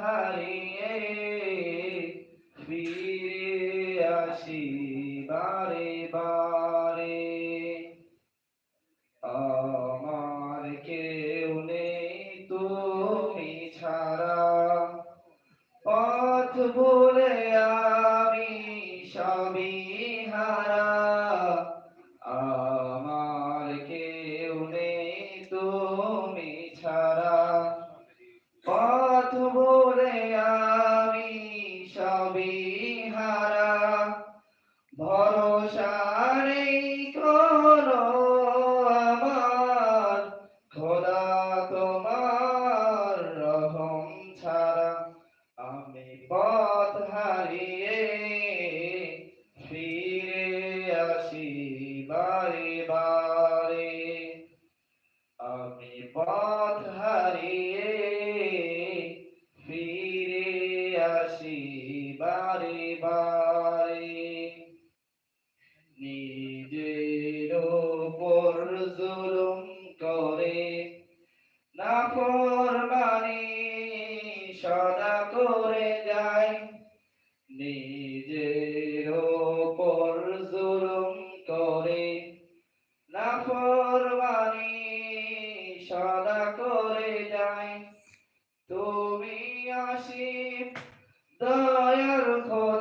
হারিয়ে ফিরে আসি বারে বারে। আমার কেউ নেই তুমি ছাড়া। পথ বলে হারা ভরসা নেই কোনো আমার, খোদা তোমার রহম ছাড়া আমি পথ হারিয়ে ফিরে আসি বারে বারে। আমি পথ হারিয়ে বারে নিজের ওপর জুলুম করে না ফরমানি সদা করে যায়। নিজের ওপর জুলুম করে না ফরমানি সদা করে যায়। তুমি আসিফ, দয়ার খোদা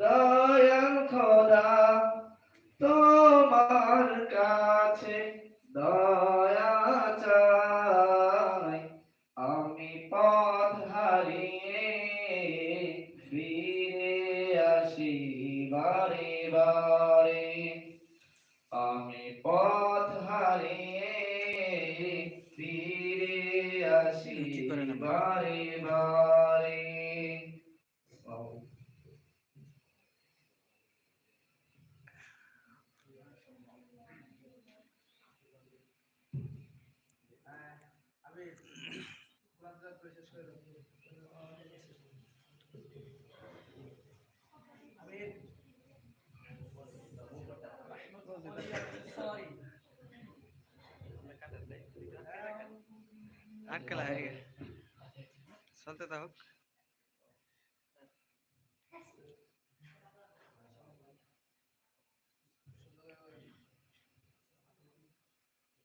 দয়াল খোদা তোমার কাছে দয়া চাই। আমি পথ হারিয়ে ফিরে আসি বারে বারে। আমি পথ হারিয়ে ফিরে আসি বারে বারে। আটকালা হয়ে গেছে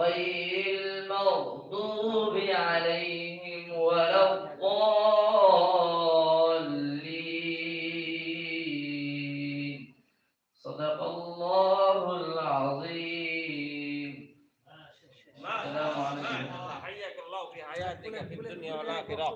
غير المغضوب عليهم ولا الضالين. صدق الله العظيم. السلام عليكم. حياك الله في حياتك في الدنيا والآخرة.